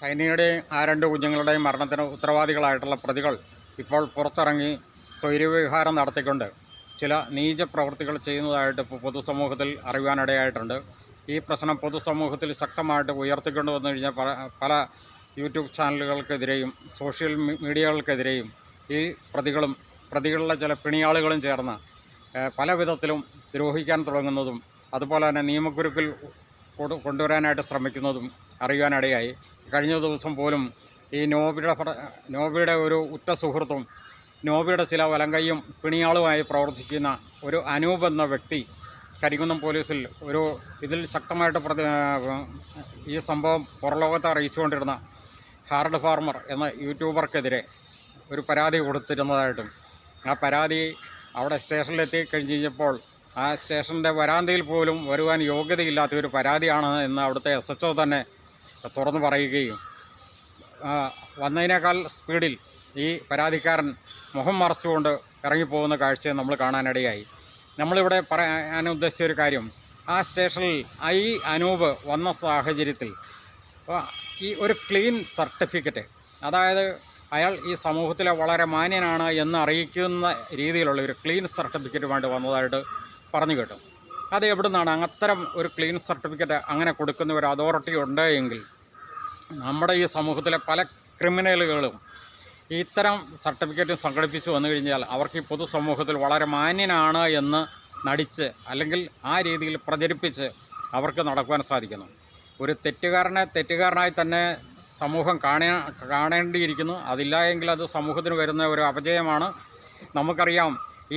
ഷൈനയുടെ ആ രണ്ട് കുഞ്ഞുങ്ങളുടെയും മരണത്തിന് ഉത്തരവാദികളായിട്ടുള്ള പ്രതികൾ ഇപ്പോൾ പുറത്തിറങ്ങി സ്വൈര്യവിഹാരം നടത്തിക്കൊണ്ട് ചില നീച പ്രവൃത്തികൾ ചെയ്യുന്നതായിട്ട് ഇപ്പോൾ പൊതുസമൂഹത്തിൽ അറിയുവാനിടയായിട്ടുണ്ട്. ഈ പ്രശ്നം പൊതുസമൂഹത്തിൽ ശക്തമായിട്ട് ഉയർത്തിക്കൊണ്ട് വന്നു കഴിഞ്ഞാൽ പല യൂട്യൂബ് ചാനലുകൾക്കെതിരെയും സോഷ്യൽ മീഡിയകൾക്കെതിരെയും ഈ പ്രതികളും പ്രതികളിലെ ചില പിണിയാളുകളും ചേർന്ന് പല വിധത്തിലും ദ്രോഹിക്കാൻ തുടങ്ങുന്നതും അതുപോലെ തന്നെ നിയമക്കുരുക്കിൽ കൊണ്ടു കൊണ്ടുവരാനായിട്ട് ശ്രമിക്കുന്നതും അറിയാനിടയായി കഴിഞ്ഞ ദിവസം പോലും ഈ നോബിയുടെ നോബിയുടെ ഒരു ഉറ്റ സുഹൃത്തും നോബിയുടെ ചില വലങ്കയും പിണിയാളുമായി പ്രവർത്തിക്കുന്ന ഒരു അനൂപ് എന്ന വ്യക്തി കരികുന്നം പോലീസിൽ ഒരു ഇതിൽ ശക്തമായിട്ട് പ്രതി ഈ സംഭവം പുറലോകത്തെ അറിയിച്ചുകൊണ്ടിരുന്ന ഹാർഡ് ഫാർമർ എന്ന യൂട്യൂബർക്കെതിരെ ഒരു പരാതി കൊടുത്തിരുന്നതായിട്ടും ആ പരാതി അവിടെ സ്റ്റേഷനിലെത്തി കഴിഞ്ഞ് കഴിഞ്ഞപ്പോൾ ആ സ്റ്റേഷന്റെ വരാന്തയിൽ പോലും വരുവാൻ യോഗ്യതയില്ലാത്ത ഒരു പരാതിയാണ് എന്ന് അവിടുത്തെ എസ് എച്ച് തന്നെ തുറന്നു പറയുകയും വന്നതിനേക്കാൾ സ്പീഡിൽ ഈ പരാതിക്കാരൻ മുഖം മറച്ചുകൊണ്ട് ഇറങ്ങിപ്പോകുന്ന കാഴ്ചയെ നമ്മൾ കാണാനിടയായി. നമ്മളിവിടെ പറയാൻ ഉദ്ദേശിച്ച ഒരു കാര്യം ആ സ്റ്റേഷനിൽ ഐ അനൂപ് വന്ന സാഹചര്യത്തിൽ ഈ ഒരു ക്ലീൻ സർട്ടിഫിക്കറ്റ് അതായത് അയാൾ ഈ സമൂഹത്തിലെ വളരെ മാന്യനാണ് എന്ന് അറിയിക്കുന്ന രീതിയിലുള്ള ഒരു ക്ലീൻ സർട്ടിഫിക്കറ്റുമായിട്ട് വന്നതായിട്ട് പറഞ്ഞു കേട്ടു. അത് എവിടെ നിന്നാണ് അത്തരം ഒരു ക്ലീൻ സർട്ടിഫിക്കറ്റ് അങ്ങനെ കൊടുക്കുന്ന ഒരു അതോറിറ്റി ഉണ്ട് എങ്കിൽ നമ്മുടെ ഈ സമൂഹത്തിലെ പല ക്രിമിനലുകളും ഇത്തരം സർട്ടിഫിക്കറ്റ് സംഘടിപ്പിച്ച് വന്നു കഴിഞ്ഞാൽ അവർക്ക് ഈ പൊതുസമൂഹത്തിൽ വളരെ മാന്യനാണ് എന്ന് നടിച്ച് അല്ലെങ്കിൽ ആ രീതിയിൽ പ്രചരിപ്പിച്ച് അവർക്ക് നടക്കുവാൻ സാധിക്കുന്നു. ഒരു തെറ്റുകാരനെ തെറ്റുകാരനായി തന്നെ സമൂഹം കാണേ കാണേണ്ടിയിരിക്കുന്നു. അതില്ല എങ്കിൽ അത് സമൂഹത്തിന് വരുന്ന ഒരു അപജയമാണ്. നമുക്കറിയാം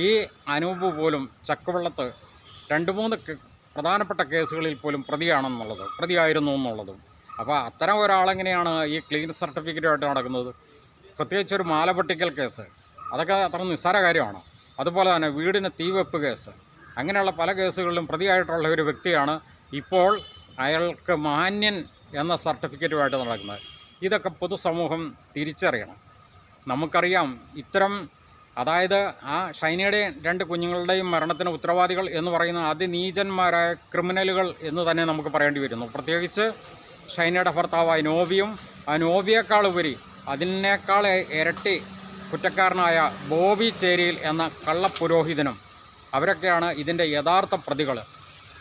ഈ അനൂപ് പോലും ചക്കുവെള്ളത്ത് രണ്ട് മൂന്ന് പ്രധാനപ്പെട്ട കേസുകളിൽ പോലും പ്രതിയാണെന്നുള്ളത് പ്രതിയായിരുന്നു എന്നുള്ളതും. അപ്പോൾ അത്തരം ഒരാളെങ്ങനെയാണ് ഈ ക്ലീൻ സർട്ടിഫിക്കറ്റുമായിട്ട് നടക്കുന്നത്? പ്രത്യേകിച്ച് ഒരു മാല പൊട്ടിക്കൽ കേസ്. അതൊക്കെ അത്ര നിസ്സാര കാര്യമാണ്. അതുപോലെ തന്നെ വീടിന് തീവെപ്പ് കേസ്. അങ്ങനെയുള്ള പല കേസുകളിലും പ്രതിയായിട്ടുള്ള ഒരു വ്യക്തിയാണ് ഇപ്പോൾ അയാൾക്ക് മാന്യൻ എന്ന സർട്ടിഫിക്കറ്റുമായിട്ട് നടക്കുന്നത്. ഇതൊക്കെ പൊതുസമൂഹം തിരിച്ചറിയണം. നമുക്കറിയാം ഇത്തരം അതായത് ആ ഷൈനയുടെയും രണ്ട് കുഞ്ഞുങ്ങളുടെയും മരണത്തിന് ഉത്തരവാദികൾ എന്ന് പറയുന്ന അതിനീചന്മാരായ ക്രിമിനലുകൾ എന്ന് തന്നെ നമുക്ക് പറയേണ്ടി വരുന്നു. പ്രത്യേകിച്ച് ഷൈനയുടെ ഭർത്താവായ നോവിയും ആ നോവിയേക്കാൾ ഉപരി അതിനേക്കാൾ ഇരട്ടി കുറ്റക്കാരനായ ബോബി ചേരിയിൽ എന്ന കള്ളപുരോഹിതനും അവരൊക്കെയാണ് ഇതിന്റെ യഥാർത്ഥ പ്രതികൾ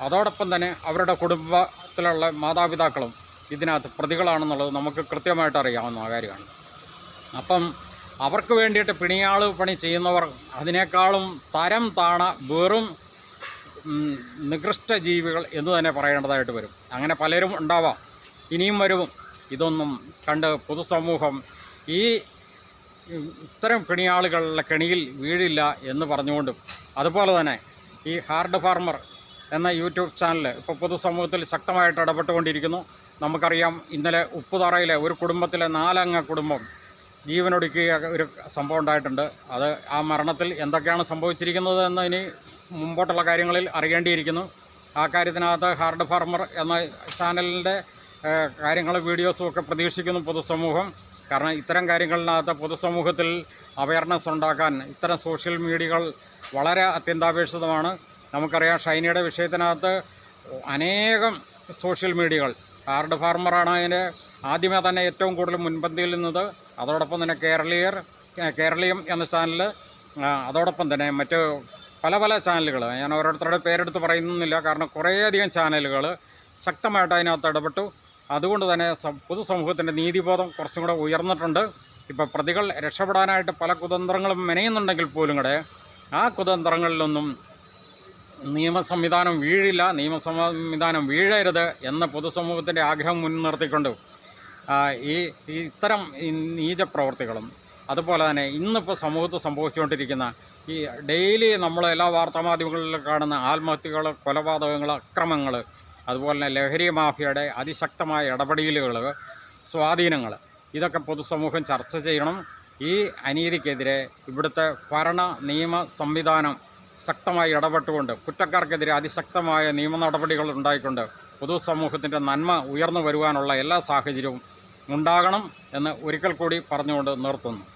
അതോടൊപ്പം തന്നെ അവരുടെ കുടുംബത്തിലുള്ള മാതാപിതാക്കളും ഇതിനകത്ത് പ്രതികളാണെന്നുള്ളത് നമുക്ക് കൃത്യമായിട്ട് അറിയാവുന്ന കാര്യമാണ്. അപ്പം അവർക്ക് വേണ്ടിയിട്ട് പിണിയാൾ പണി ചെയ്യുന്നവർ അതിനേക്കാളും തരം താണ വെറും നികൃഷ്ട ജീവികൾ എന്ന് തന്നെ പറയേണ്ടതായിട്ട് വരും. അങ്ങനെ പലരും ഉണ്ടാവാം. ഇനിയും വരും. ഇതൊന്നും കണ്ട് പൊതുസമൂഹം ഈ ഇത്തരം പിണിയാളുകളുടെ കെണിയിൽ വീഴില്ല എന്ന് പറഞ്ഞുകൊണ്ടും അതുപോലെ തന്നെ ഈ ഹാർഡ് ഫാർമർ എന്ന യൂട്യൂബ് ചാനൽ ഇപ്പോൾ പൊതുസമൂഹത്തിൽ ശക്തമായിട്ട് ഇടപെട്ടുകൊണ്ടിരിക്കുന്നു. നമുക്കറിയാം ഇന്നലെ ഉപ്പുതറയിലെ ഒരു കുടുംബത്തിലെ നാലംഗ കുടുംബം ജീവനൊടുക്കിയ ഒരു സംഭവം ഉണ്ടായിട്ടുണ്ട്. അത് ആ മരണത്തിൽ എന്തൊക്കെയാണ് സംഭവിച്ചിരിക്കുന്നത് എന്ന് ഇനി മുമ്പോട്ടുള്ള കാര്യങ്ങളിൽ അറിയേണ്ടിയിരിക്കുന്നു. ആ കാര്യത്തിനകത്ത് ഹാർഡ് ഫാർമർ എന്ന ചാനലിന്റെ കാര്യങ്ങൾ വീഡിയോസും ഒക്കെ പ്രതീക്ഷിക്കുന്നു പൊതുസമൂഹം. കാരണം ഇത്തരം കാര്യങ്ങളിനകത്ത് പൊതുസമൂഹത്തിൽ അവയർനെസ് ഉണ്ടാക്കാൻ ഇത്തരം സോഷ്യൽ മീഡിയകൾ വളരെ അത്യന്താപേക്ഷിതമാണ്. നമുക്കറിയാം ഷൈനിയുടെ വിഷയത്തിനകത്ത് അനേകം സോഷ്യൽ മീഡിയകൾ. ഹാർഡ് ഫാർമറാണ് അതിന് ആദ്യമേ തന്നെ ഏറ്റവും കൂടുതൽ മുൻപന്തിയിൽ നിന്നത്. അതോടൊപ്പം തന്നെ കേരളീയർ കേരളീയം എന്ന ചാനൽ അതോടൊപ്പം തന്നെ മറ്റ് പല പല ചാനലുകൾ ഞാൻ ഓരോരുത്തരുടെ പേരെടുത്ത് പറയുന്നില്ല കാരണം കുറേയധികം ചാനലുകൾ ശക്തമായിട്ട് അതിനകത്ത് ഇടപെട്ടു. അതുകൊണ്ട് തന്നെ പൊതുസമൂഹത്തിന്റെ നീതിബോധം കുറച്ചും കൂടെ ഉയർന്നിട്ടുണ്ട്. ഇപ്പോൾ പ്രതികൾ രക്ഷപ്പെടാനായിട്ട് പല കുതന്ത്രങ്ങളും മെനയുന്നുണ്ടെങ്കിൽ പോലും കൂടെ ആ കുതന്ത്രങ്ങളിലൊന്നും നിയമ സംവിധാനം വീഴില്ല. നിയമ സംവിധാനം വീഴരുത് എന്ന പൊതുസമൂഹത്തിന്റെ ആഗ്രഹം മുൻനിർത്തിക്കൊണ്ട് ഈ ഇത്തരം ഈ നീച അതുപോലെ തന്നെ ഇന്നിപ്പോൾ സമൂഹത്തിൽ സംഭവിച്ചുകൊണ്ടിരിക്കുന്ന ഈ ഡെയിലി നമ്മൾ എല്ലാ വാർത്താമാധ്യമങ്ങളിലും കാണുന്ന ആത്മഹത്യകൾ കൊലപാതകങ്ങൾ അക്രമങ്ങൾ അതുപോലെ തന്നെ ലഹരി മാഫിയയുടെ അതിശക്തമായ ഇടപെടലുകൾ സ്വാധീനങ്ങൾ ഇതൊക്കെ പൊതുസമൂഹം ചർച്ച ചെയ്യണം. ഈ അനീതിക്കെതിരെ ഇവിടുത്തെ ഭരണ നിയമ സംവിധാനം ശക്തമായി ഇടപെട്ടുകൊണ്ട് കുറ്റക്കാർക്കെതിരെ അതിശക്തമായ നിയമ നടപടികൾ ഉണ്ടായിക്കൊണ്ട് പൊതുസമൂഹത്തിന്റെ നന്മ ഉയർന്നു വരുവാനുള്ള എല്ലാ സാഹചര്യവും ഉണ്ടാകണം എന്ന് ഒരിക്കൽ കൂടി പറഞ്ഞുകൊണ്ട് നിർത്തുന്നു.